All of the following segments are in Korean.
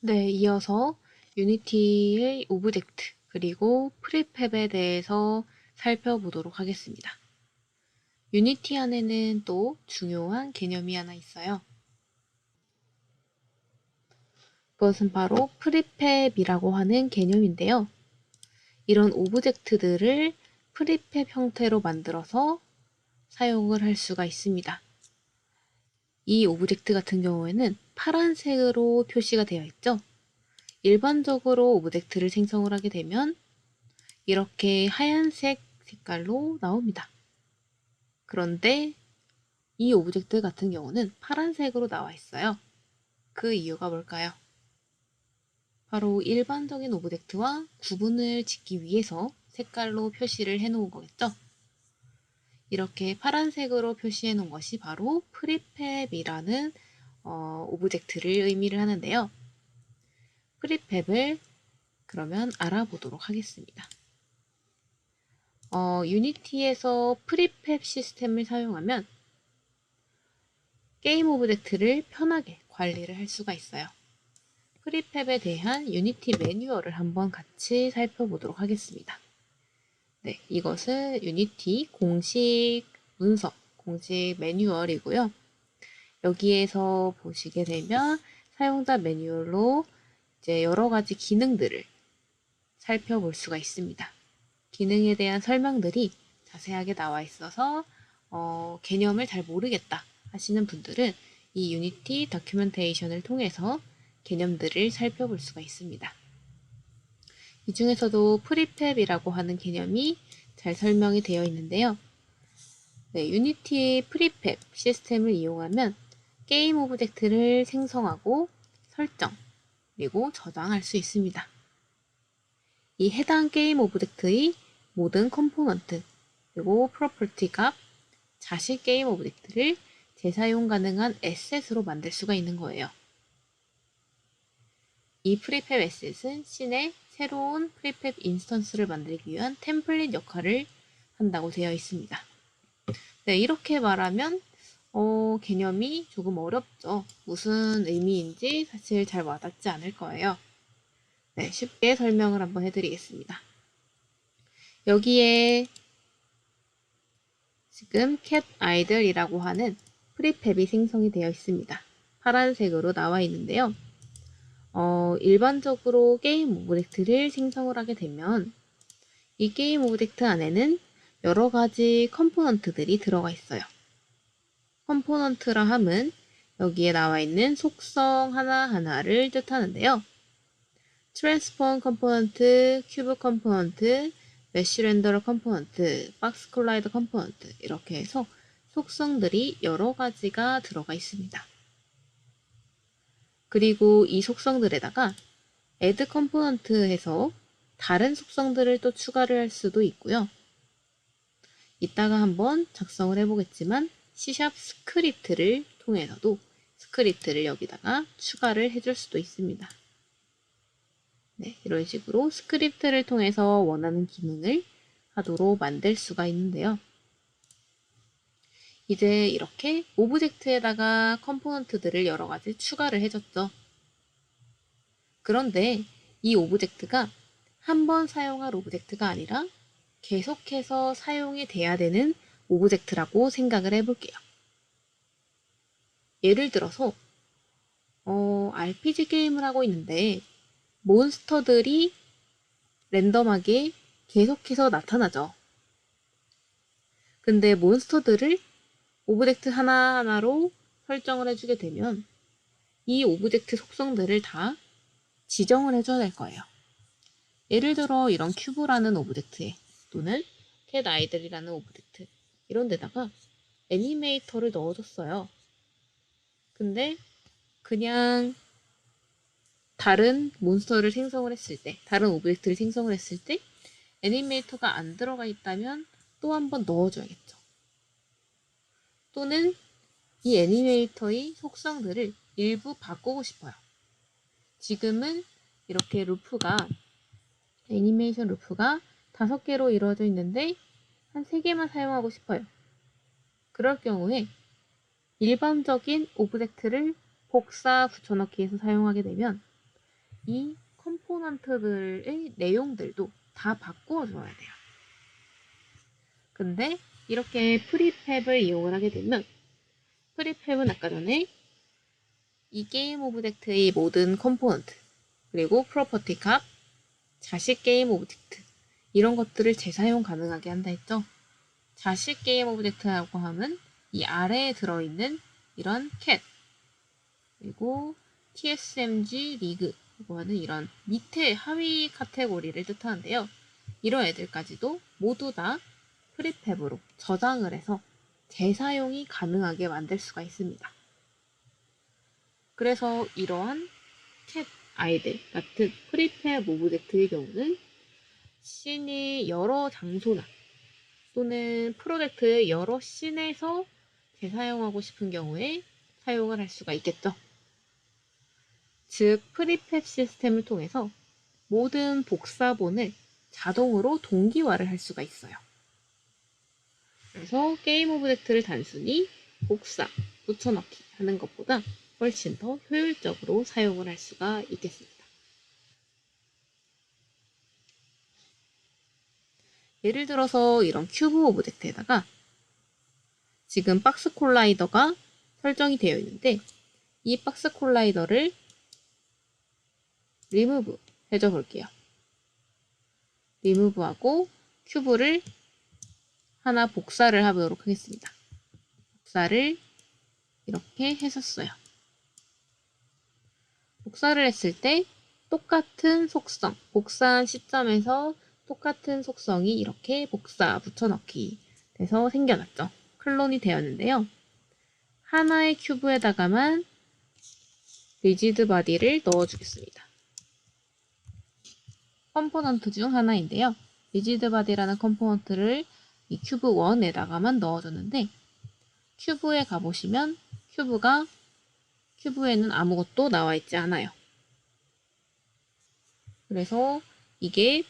네, 이어서 유니티의 오브젝트 그리고 프리팹에 대해서 살펴보도록 하겠습니다. 유니티 안에는 또 중요한 개념이 하나 있어요. 그것은 바로 프리팹이라고 하는 개념인데요. 이런 오브젝트들을 프리팹 형태로 만들어서 사용을 할 수가 있습니다. 이 오브젝트 같은 경우에는 파란색으로 표시가 되어 있죠. 일반적으로 오브젝트를 생성을 하게 되면 이렇게 하얀색 색깔로 나옵니다. 그런데 이 오브젝트 같은 경우는 파란색으로 나와 있어요. 그 이유가 뭘까요? 바로 일반적인 오브젝트와 구분을 짓기 위해서 색깔로 표시를 해 놓은 거겠죠? 이렇게 파란색으로 표시해 놓은 것이 바로 프리팹이라는 어, 오브젝트를 의미를 하는데요. 프리팹을 그러면 알아보도록 하겠습니다. 어, 유니티에서 프리팹 시스템을 사용하면 게임 오브젝트를 편하게 관리를 할 수가 있어요. 프리팹에 대한 유니티 매뉴얼을 한번 같이 살펴보도록 하겠습니다. 네, 이것은 유니티 공식 문서, 공식 매뉴얼이고요. 여기에서 보시게 되면 사용자 매뉴얼로 이제 여러 가지 기능들을 살펴볼 수가 있습니다. 기능에 대한 설명들이 자세하게 나와 있어서 어, 개념을 잘 모르겠다 하시는 분들은 이 유니티 다큐멘테이션을 통해서 개념들을 살펴볼 수가 있습니다. 이 중에서도 프리팹이라고 하는 개념이 잘 설명이 되어 있는데요. 네, 유니티 프리팹 시스템을 이용하면 게임 오브젝트를 생성하고 설정, 그리고 저장할 수 있습니다. 이 해당 게임 오브젝트의 모든 컴포넌트, 그리고 프로퍼티 값, 자식 게임 오브젝트를 재사용 가능한 에셋으로 만들 수가 있는 거예요. 이 프리팹 에셋은 씬의 새로운 프리팹 인스턴스를 만들기 위한 템플릿 역할을 한다고 되어 있습니다. 네, 이렇게 말하면 어, 개념이 조금 어렵죠. 무슨 의미인지 사실 잘 와닿지 않을 거예요. 네, 쉽게 설명을 한번 해드리겠습니다. 여기에 지금 cat idle이라고 하는 프리팹이 생성이 되어 있습니다. 파란색으로 나와 있는데요. 어, 일반적으로 게임 오브젝트를 생성을 하게 되면 이 게임 오브젝트 안에는 여러 가지 컴포넌트들이 들어가 있어요. 컴포넌트라 함은 여기에 나와 있는 속성 하나하나를 뜻하는데요. 트랜스폼 컴포넌트, 큐브 컴포넌트, 메쉬 렌더러 컴포넌트, 박스 콜라이더 컴포넌트 이렇게 해서 속성들이 여러 가지가 들어가 있습니다. 그리고 이 속성들에다가 add 컴포넌트 해서 다른 속성들을 또 추가를 할 수도 있고요. 이따가 한번 작성을 해보겠지만 C샵 스크립트를 통해서도 스크립트를 여기다가 추가를 해줄 수도 있습니다. 네, 이런 식으로 스크립트를 통해서 원하는 기능을 하도록 만들 수가 있는데요. 이제 이렇게 오브젝트에다가 컴포넌트들을 여러 가지 추가를 해줬죠. 그런데 이 오브젝트가 한 번 사용할 오브젝트가 아니라 계속해서 사용이 돼야 되는 오브젝트라고 생각을 해볼게요. 예를 들어서 어, RPG 게임을 하고 있는데 몬스터들이 랜덤하게 계속해서 나타나죠. 근데 몬스터들을 오브젝트 하나하나로 설정을 해주게 되면 이 오브젝트 속성들을 다 지정을 해줘야 될 거예요. 예를 들어 이런 큐브라는 오브젝트에 또는 캣 아이들이라는 오브젝트 이런 데다가 애니메이터를 넣어줬어요. 근데 그냥 다른 몬스터를 생성을 했을 때, 다른 오브젝트를 생성을 했을 때 애니메이터가 안 들어가 있다면 또 한 번 넣어줘야겠죠. 또는 이 애니메이터의 속성들을 일부 바꾸고 싶어요. 지금은 이렇게 루프가 애니메이션 루프가 다섯 개로 이루어져 있는데 한 세 개만 사용하고 싶어요. 그럴 경우에 일반적인 오브젝트를 복사 붙여넣기에서 사용하게 되면 이 컴포넌트들의 내용들도 다 바꾸어 줘야 돼요. 근데 이렇게 프리팹을 이용을 하게 되면 프리팹은 아까 전에 이 게임 오브젝트의 모든 컴포넌트 그리고 프로퍼티 값, 자식 게임 오브젝트 이런 것들을 재사용 가능하게 한다 했죠. 자식 게임 오브젝트라고 하면 이 아래에 들어있는 이런 cat 그리고 TSMG 리그 라고 하는 이런 밑에 하위 카테고리를 뜻하는데요. 이런 애들까지도 모두 다 프리팹으로 저장을 해서 재사용이 가능하게 만들 수가 있습니다. 그래서 이러한 캣 아이들 같은 프리팹 오브젝트의 경우는 씬이 여러 장소나 또는 프로젝트의 여러 씬에서 재사용하고 싶은 경우에 사용을 할 수가 있겠죠. 즉, 프리팹 시스템을 통해서 모든 복사본을 자동으로 동기화를 할 수가 있어요. 그래서 게임 오브젝트를 단순히 복사, 붙여넣기 하는 것보다 훨씬 더 효율적으로 사용을 할 수가 있겠습니다. 예를 들어서 이런 큐브 오브젝트에다가 지금 박스 콜라이더가 설정이 되어 있는데 이 박스 콜라이더를 리무브 해줘 볼게요. 리무브하고 큐브를 하나 복사를 하도록 하겠습니다. 복사를 이렇게 했었어요. 복사를 했을 때 똑같은 속성, 복사한 시점에서 똑같은 속성이 이렇게 복사 붙여넣기 돼서 생겨났죠. 클론이 되었는데요. 하나의 큐브에다가만 리지드 바디를 넣어주겠습니다. 컴포넌트 중 하나인데요. 리지드 바디라는 컴포넌트를 이 큐브 1에다가만 넣어줬는데 큐브에 가보시면 큐브가 큐브에는 아무것도 나와 있지 않아요. 그래서 이게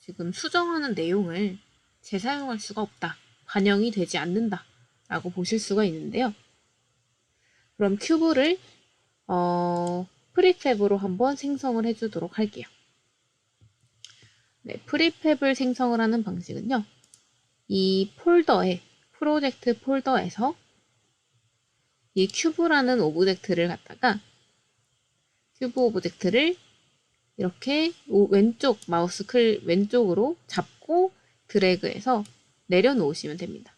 지금 수정하는 내용을 재사용할 수가 없다. 반영이 되지 않는다. 라고 보실 수가 있는데요. 그럼 큐브를 어, 프리팹으로 한번 생성을 해주도록 할게요. 네, 프리팹을 생성을 하는 방식은요. 이 폴더에 프로젝트 폴더에서 이 큐브라는 오브젝트를 갖다가 큐브 오브젝트를 이렇게 왼쪽 마우스 클 왼쪽으로 잡고 드래그해서 내려놓으시면 됩니다.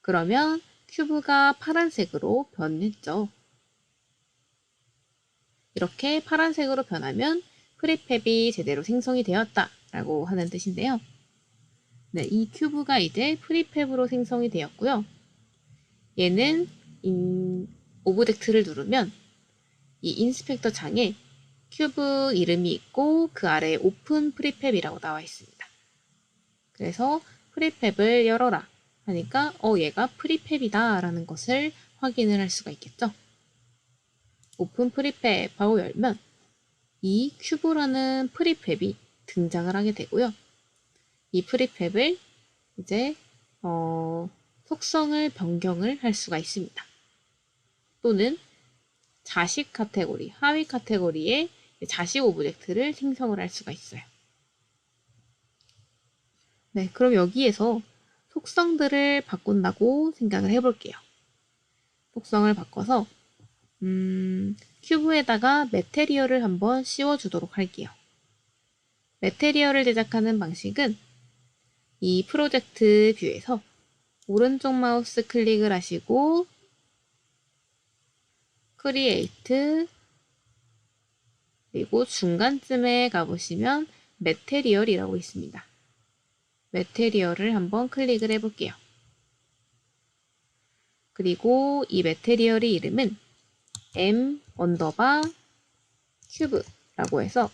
그러면 큐브가 파란색으로 변했죠. 이렇게 파란색으로 변하면 프리팹이 제대로 생성이 되었다라고 하는 뜻인데요. 네, 이 큐브가 이제 프리팹으로 생성이 되었고요. 얘는 인, 오브젝트를 누르면 이 인스펙터 창에 큐브 이름이 있고 그 아래에 오픈 프리팹이라고 나와 있습니다. 그래서 프리팹을 열어라 하니까 어 얘가 프리팹이다 라는 것을 확인을 할 수가 있겠죠. 오픈 프리팹 하고 열면 이 큐브라는 프리팹이 등장을 하게 되고요. 이 프리팹을 이제 어, 속성을 변경을 할 수가 있습니다. 또는 자식 카테고리, 하위 카테고리에 자식 오브젝트를 생성을 할 수가 있어요. 네, 그럼 여기에서 속성들을 바꾼다고 생각을 해볼게요. 속성을 바꿔서 음, 큐브에다가 메테리얼을 한번 씌워주도록 할게요. 메테리얼을 제작하는 방식은 이 프로젝트 뷰에서 오른쪽 마우스 클릭을 하시고 크리에이트 그리고 중간쯤에 가보시면 메테리얼이라고 있습니다. 메테리얼을 한번 클릭을 해볼게요. 그리고 이 메테리얼의 이름은 m 언더바 큐브라고 해서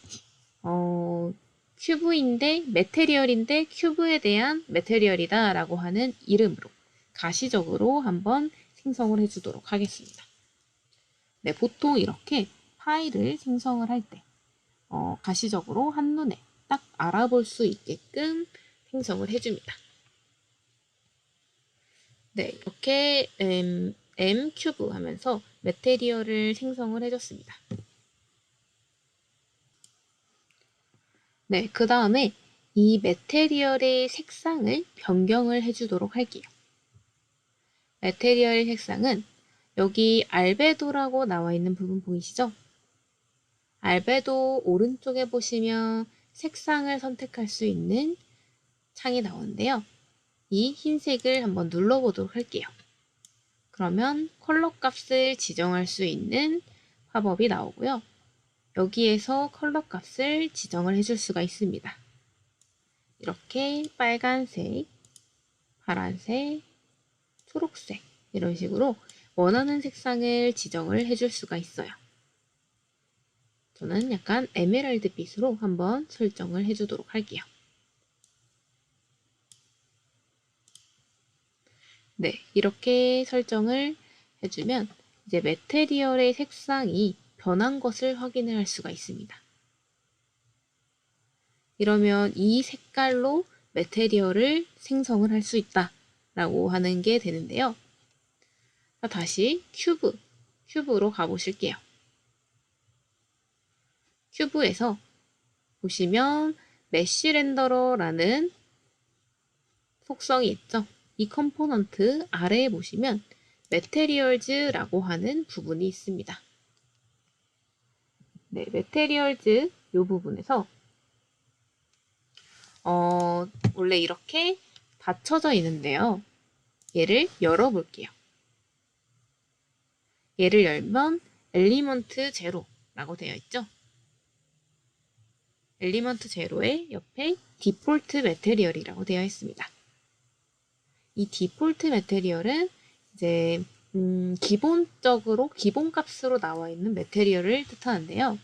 어, 큐브인데 메테리얼인데 큐브에 대한 메테리얼이다 라고 하는 이름으로 가시적으로 한번 생성을 해주도록 하겠습니다. 네, 보통 이렇게 파일을 생성을 할 때, 어, 가시적으로 한눈에 딱 알아볼 수 있게끔 생성을 해줍니다. 네, 이렇게 M, 음, M 큐브 하면서 메테리얼을 생성을 해줬습니다. 네, 그 다음에 이 메테리얼의 색상을 변경을 해주도록 할게요. 메테리얼의 색상은 여기 알베도라고 나와 있는 부분 보이시죠? 알베도 오른쪽에 보시면 색상을 선택할 수 있는 창이 나오는데요. 이 흰색을 한번 눌러보도록 할게요. 그러면 컬러 값을 지정할 수 있는 팝업이 나오고요. 여기에서 컬러 값을 지정을 해줄 수가 있습니다. 이렇게 빨간색, 파란색, 초록색 이런 식으로 원하는 색상을 지정을 해줄 수가 있어요. 저는 약간 에메랄드 빛으로 한번 설정을 해주도록 할게요. 네, 이렇게 설정을 해주면 이제 메테리얼의 색상이 변한 것을 확인을 할 수가 있습니다. 이러면 이 색깔로 메테리얼을 생성을 할 수 있다라고 하는 게 되는데요. 자, 다시 큐브, 큐브로 가보실게요. 큐브에서 보시면 메쉬 렌더러라는 속성이 있죠. 이 컴포넌트 아래에 보시면 메테리얼즈라고 하는 부분이 있습니다. 네, 메테리얼즈 이 부분에서 어, 원래 이렇게 닫혀져 있는데요. 얘를 열어볼게요. 얘를 열면 엘리먼트 제로라고 되어 있죠. 엘리먼트 제로의 옆에 디폴트 메테리얼이라고 되어 있습니다. 이 디폴트 메테리얼은 이제 음, 기본적으로 기본값으로 나와 있는 메테리얼을 뜻하는데요.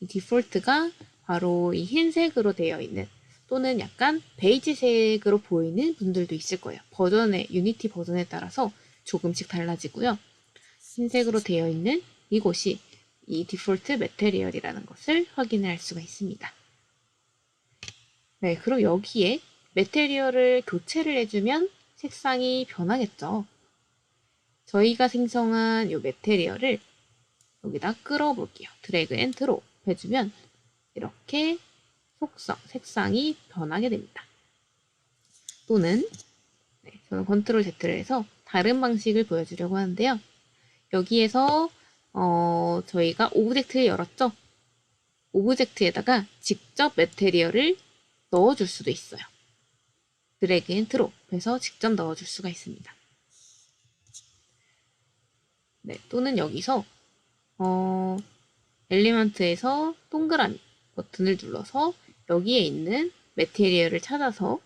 이 디폴트가 바로 이 흰색으로 되어 있는 또는 약간 베이지색으로 보이는 분들도 있을 거예요. 버전의 유니티 버전에 따라서 조금씩 달라지고요. 흰색으로 되어 있는 이곳이 이 디폴트 메테리얼이라는 것을 확인할 수가 있습니다. 네, 그럼 여기에 메테리얼을 교체를 해주면 색상이 변하겠죠. 저희가 생성한 이 메테리얼을 여기다 끌어볼게요. 드래그 앤 드롭 해주면 이렇게 속성, 색상이 변하게 됩니다. 또는 네, 저는 컨트롤 Z를 해서 다른 방식을 보여주려고 하는데요. 여기에서 어, 저희가 오브젝트를 열었죠. 오브젝트에다가 직접 메테리얼을 넣어줄 수도 있어요. 드래그 앤 드롭 해서 직접 넣어줄 수가 있습니다. 네, 또는 여기서 어, 엘리먼트에서 동그라미 버튼을 눌러서 여기에 있는 메테리얼을 찾아서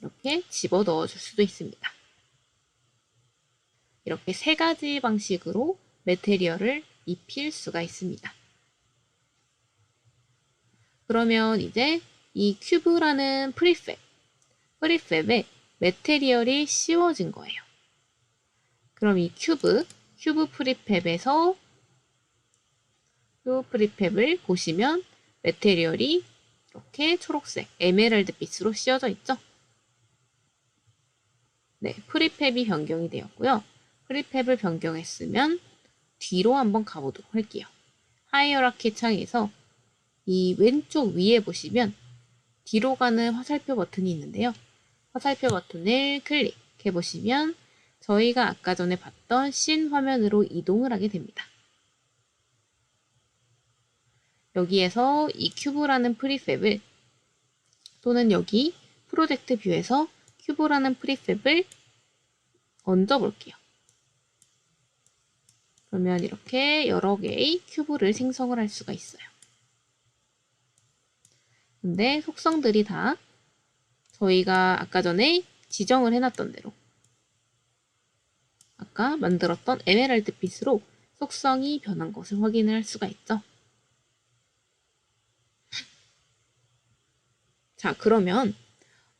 이렇게 집어 넣어 줄 수도 있습니다. 이렇게 세 가지 방식으로 메테리얼을 입힐 수가 있습니다. 그러면 이제 이 큐브라는 프리팹, 프리팹에 메테리얼이 씌워진 거예요. 그럼 이 큐브, 큐브 프리팹에서 큐브 프리팹을 보시면 메테리얼이 이렇게 초록색 에메랄드 빛으로 씌어져 있죠. 네, 프리팹이 변경이 되었고요. 프리팹을 변경했으면 뒤로 한번 가보도록 할게요. 하이어라키 창에서 이 왼쪽 위에 보시면 뒤로 가는 화살표 버튼이 있는데요. 화살표 버튼을 클릭해 보시면 저희가 아까 전에 봤던 씬 화면으로 이동을 하게 됩니다. 여기에서 이 큐브라는 프리팹을 또는 여기 프로젝트 뷰에서 큐브라는 프리팹을 얹어 볼게요. 그러면 이렇게 여러 개의 큐브를 생성을 할 수가 있어요. 근데 속성들이 다 저희가 아까 전에 지정을 해놨던 대로 아까 만들었던 에메랄드 빛으로 속성이 변한 것을 확인을 할 수가 있죠. 자, 그러면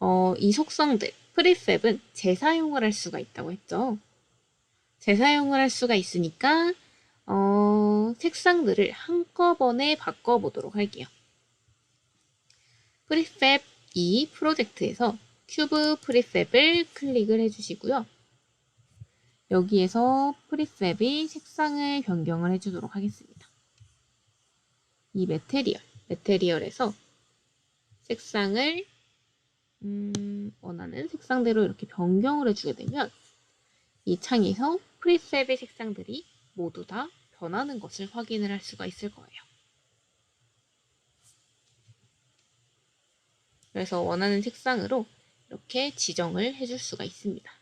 어, 이 속성들, 프리팹은 재사용을 할 수가 있다고 했죠. 재사용을 할 수가 있으니까 어, 색상들을 한꺼번에 바꿔보도록 할게요. 프리팹 2 프로젝트에서 큐브 프리팹을 클릭을 해주시고요. 여기에서 프리팹이 색상을 변경을 해주도록 하겠습니다. 이 메테리얼, 메테리얼에서 색상을 음, 원하는 색상대로 이렇게 변경을 해주게 되면 이 창에서 프리셋의 색상들이 모두 다 변하는 것을 확인을 할 수가 있을 거예요. 그래서 원하는 색상으로 이렇게 지정을 해줄 수가 있습니다.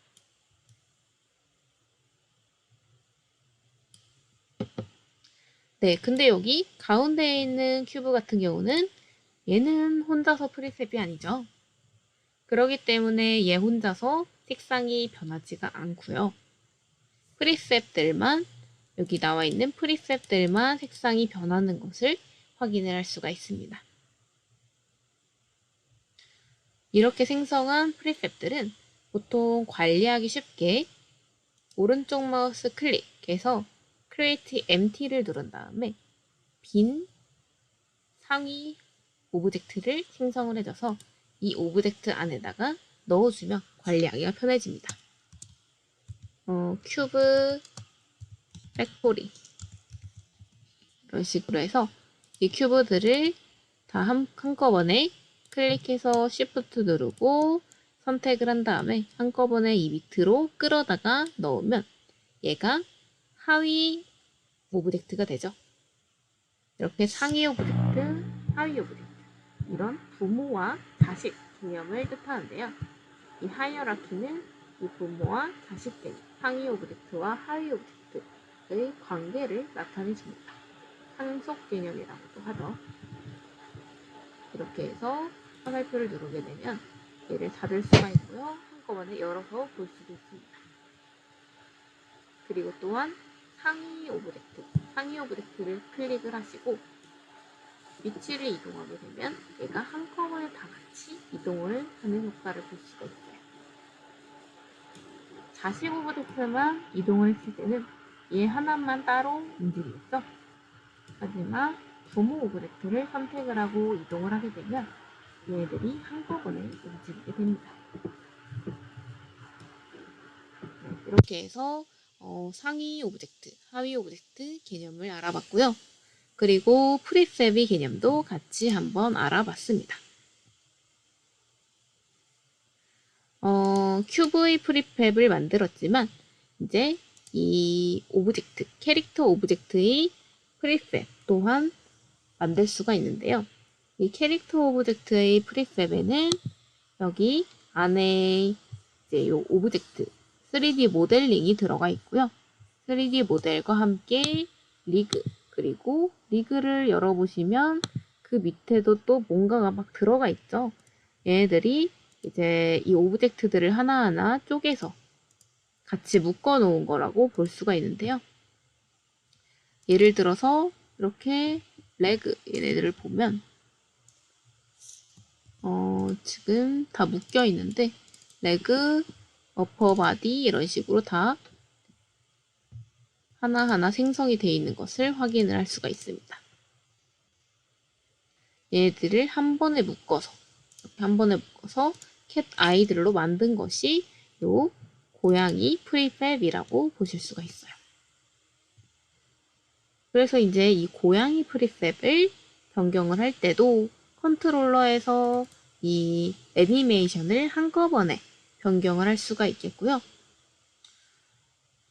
네, 근데 여기 가운데에 있는 큐브 같은 경우는 얘는 혼자서 프리셋이 아니죠. 그러기 때문에 얘 혼자서 색상이 변하지가 않고요. 프리셋들만 여기 나와 있는 프리셋들만 색상이 변하는 것을 확인을 할 수가 있습니다. 이렇게 생성한 프리셋들은 보통 관리하기 쉽게 오른쪽 마우스 클릭해서 Create Empty를 누른 다음에 빈 상위 오브젝트를 생성을 해줘서 이 오브젝트 안에다가 넣어주면 관리하기가 편해집니다. 어, 큐브 팩토리 이런 식으로 해서 이 큐브들을 다 한, 한꺼번에 클릭해서 Shift 누르고 선택을 한 다음에 한꺼번에 이 밑으로 끌어다가 넣으면 얘가 하위 오브젝트가 되죠. 이렇게 상위 오브젝트, 하위 오브젝트 이런 부모와 자식 개념을 뜻하는데요. 이 하이어라키는 이 부모와 자식 개념, 상위 오브젝트와 하위 오브젝트의 관계를 나타내줍니다. 상속 개념이라고도 하죠. 이렇게 해서 화살표를 누르게 되면 얘를 닫을 수가 있고요. 한꺼번에 열어서 볼 수도 있습니다. 그리고 또한 상위 오브젝트, 상위 오브젝트를 클릭을 하시고 위치를 이동하게 되면 얘가 한꺼번에 다 같이 이동을 하는 효과를 볼 수가 있어요. 자식 오브젝트만 이동을 했을 때는 얘 하나만 따로 움직이겠죠? 하지만 부모 오브젝트를 선택을 하고 이동을 하게 되면 얘들이 한꺼번에 움직이게 됩니다. 네, 이렇게 해서 어, 상위 오브젝트, 하위 오브젝트 개념을 알아봤고요. 그리고 프리셉의 개념도 같이 한번 알아봤습니다. 어, 큐브의 프리팹을 만들었지만 이제 이 오브젝트, 캐릭터 오브젝트의 프리팹 또한 만들 수가 있는데요. 이 캐릭터 오브젝트의 프리팹에는 여기 안에 이제 요 오브젝트 3D 모델링이 들어가 있고요. 3D 모델과 함께 리그 그리고 리그를 열어보시면 그 밑에도 또 뭔가가 막 들어가 있죠. 얘네들이 이제 이 오브젝트들을 하나하나 쪼개서 같이 묶어 놓은 거라고 볼 수가 있는데요. 예를 들어서 이렇게 레그 얘네들을 보면 어, 지금 다 묶여 있는데 레그, 어퍼 바디 이런 식으로 다 하나하나 생성이 되어 있는 것을 확인을 할 수가 있습니다. 얘들을 한 번에 묶어서 이렇게 한 번에 묶어서 캣 아이들로 만든 것이 요 고양이 프리팹이라고 보실 수가 있어요. 그래서 이제 이 고양이 프리팹을 변경을 할 때도 컨트롤러에서 이 애니메이션을 한꺼번에 변경을 할 수가 있겠고요.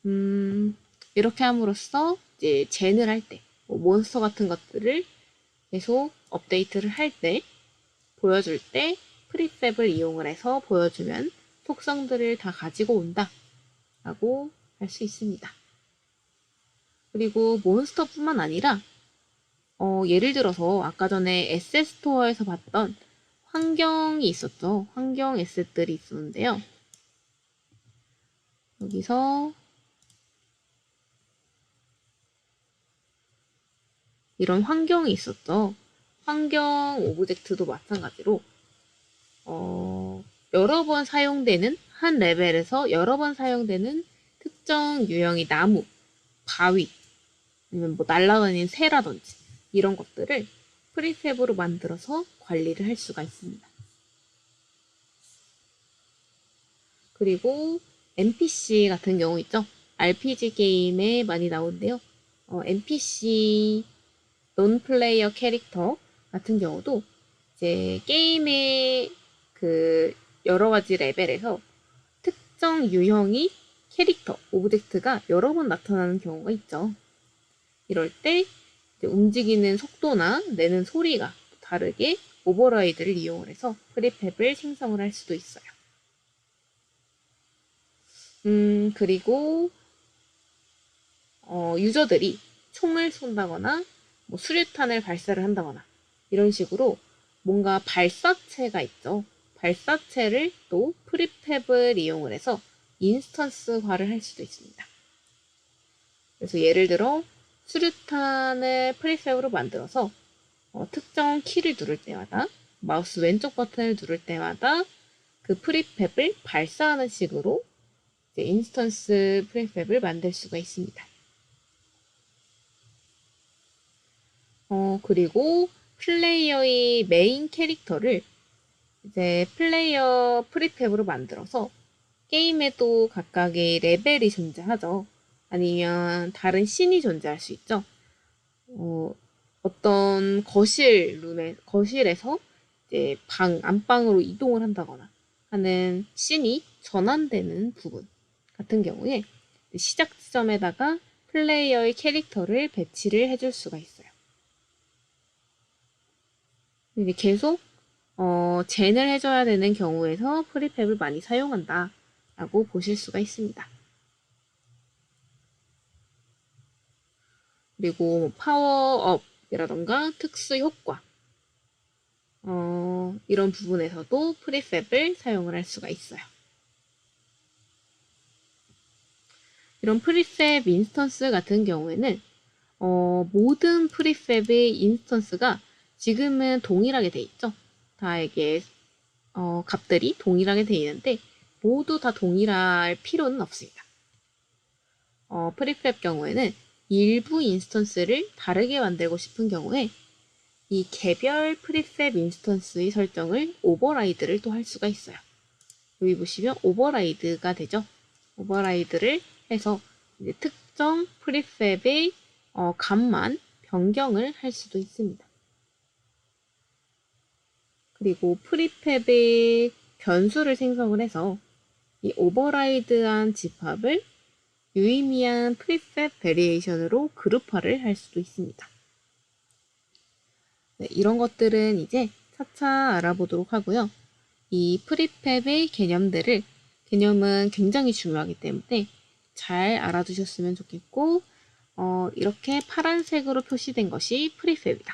음, 이렇게 함으로써 이제 젠을 할 때, 뭐 몬스터 같은 것들을 계속 업데이트를 할 때, 보여줄 때 프리셉을 이용을 해서 보여주면 속성들을 다 가지고 온다. 라고 할 수 있습니다. 그리고 몬스터뿐만 아니라 어, 예를 들어서 아까 전에 에셋 스토어에서 봤던 환경이 있었죠. 환경 에셋들이 있었는데요. 여기서 이런 환경이 있었죠. 환경 오브젝트도 마찬가지로 어, 여러 번 사용되는 한 레벨에서 여러 번 사용되는 특정 유형의 나무, 바위, 아니면 뭐 날아다니는 새라든지 이런 것들을 프리셉으로 만들어서 관리를 할 수가 있습니다. 그리고 NPC 같은 경우 있죠. RPG 게임에 많이 나오는데요. 어, NPC 논 플레이어 캐릭터 같은 경우도 이제 게임의 그 여러 가지 레벨에서 특정 유형이 캐릭터, 오브젝트가 여러 번 나타나는 경우가 있죠. 이럴 때 움직이는 속도나 내는 소리가 다르게 오버라이드를 이용을 해서 프리팹을 생성을 할 수도 있어요. 음, 그리고 어, 유저들이 총을 쏜다거나 뭐 수류탄을 발사를 한다거나 이런 식으로 뭔가 발사체가 있죠. 발사체를 또 프리팹을 이용을 해서 인스턴스화를 할 수도 있습니다. 그래서 예를 들어 수류탄을 프리팹으로 만들어서 어, 특정 키를 누를 때마다 마우스 왼쪽 버튼을 누를 때마다 그 프리팹을 발사하는 식으로 인스턴스 프리팹을 만들 수가 있습니다. 어, 그리고 플레이어의 메인 캐릭터를 이제 플레이어 프리팹으로 만들어서 게임에도 각각의 레벨이 존재하죠. 아니면 다른 씬이 존재할 수 있죠. 어, 어떤 거실 룸에, 거실에서 이제 방, 안방으로 이동을 한다거나 하는 씬이 전환되는 부분 같은 경우에 시작 지점에다가 플레이어의 캐릭터를 배치를 해줄 수가 있어요. 이제 계속 어, 젠을 해줘야 되는 경우에서 프리팹을 많이 사용한다 라고 보실 수가 있습니다. 그리고 뭐 파워업 이라던가 특수 효과 어, 이런 부분에서도 프리팹을 사용을 할 수가 있어요. 이런 프리셋 인스턴스 같은 경우에는 어, 모든 프리셋의 인스턴스가 지금은 동일하게 돼 있죠. 다에게 어, 값들이 동일하게 돼 있는데 모두 다 동일할 필요는 없습니다. 어, 프리셋 경우에는 일부 인스턴스를 다르게 만들고 싶은 경우에 이 개별 프리셋 인스턴스의 설정을 오버라이드를 또 할 수가 있어요. 여기 보시면 오버라이드가 되죠. 오버라이드를 해서 특정 프리셋의 어, 값만 변경을 할 수도 있습니다. 그리고 프리팹의 변수를 생성을 해서 이 오버라이드한 집합을 유의미한 프리셋 베리에이션으로 그룹화를 할 수도 있습니다. 네, 이런 것들은 이제 차차 알아보도록 하고요. 이 프리팹의 개념들을 개념은 굉장히 중요하기 때문에 잘 알아두셨으면 좋겠고 어, 이렇게 파란색으로 표시된 것이 프리팹이다.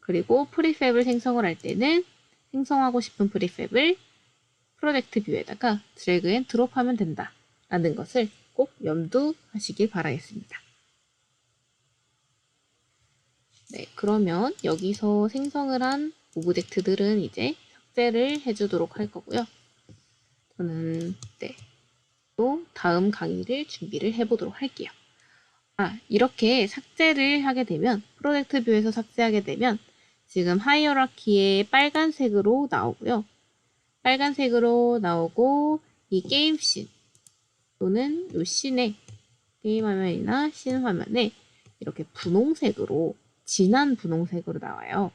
그리고 프리팹을 생성을 할 때는 생성하고 싶은 프리팹을 프로젝트 뷰에다가 드래그 앤 드롭하면 된다. 라는 것을 꼭 염두하시길 바라겠습니다. 네, 그러면 여기서 생성을 한 오브젝트들은 이제 삭제를 해주도록 할 거고요. 저는 네, 또 다음 강의를 준비를 해보도록 할게요. 아, 이렇게 삭제를 하게 되면 프로젝트 뷰에서 삭제하게 되면 지금 하이어라키에 빨간색으로 나오고요. 빨간색으로 나오고 이 게임 씬 또는 요 씬에 게임 화면이나 씬 화면에 이렇게 분홍색으로 진한 분홍색으로 나와요.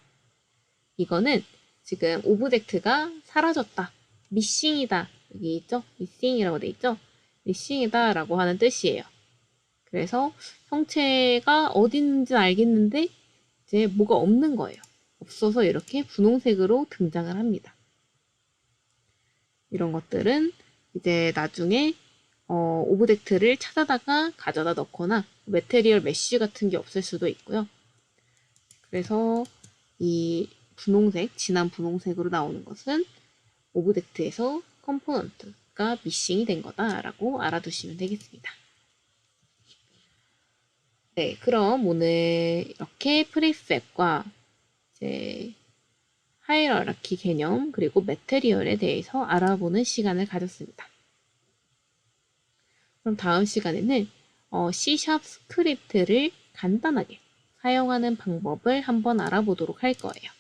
이거는 지금 오브젝트가 사라졌다. 미싱이다. 여기 있죠? 미싱이라고 돼 있죠? 미싱이다 라고 하는 뜻이에요. 그래서 형체가 어디 있는지는 알겠는데 이제 뭐가 없는 거예요. 없어서 이렇게 분홍색으로 등장을 합니다. 이런 것들은 이제 나중에 어, 오브젝트를 찾아다가 가져다 넣거나 메테리얼 메쉬 같은 게 없을 수도 있고요. 그래서 이 분홍색, 진한 분홍색으로 나오는 것은 오브젝트에서 컴포넌트가 미싱이 된 거다라고 알아두시면 되겠습니다. 네, 그럼 오늘 이렇게 프리셋과 이제 하이라르키 개념 그리고 메테리얼에 대해서 알아보는 시간을 가졌습니다. 그럼 다음 시간에는 어, C# 스크립트를 간단하게 사용하는 방법을 한번 알아보도록 할 거예요.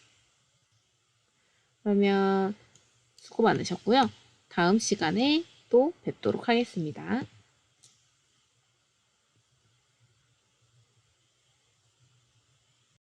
그러면 수고 많으셨고요. 다음 시간에 또 뵙도록 하겠습니다.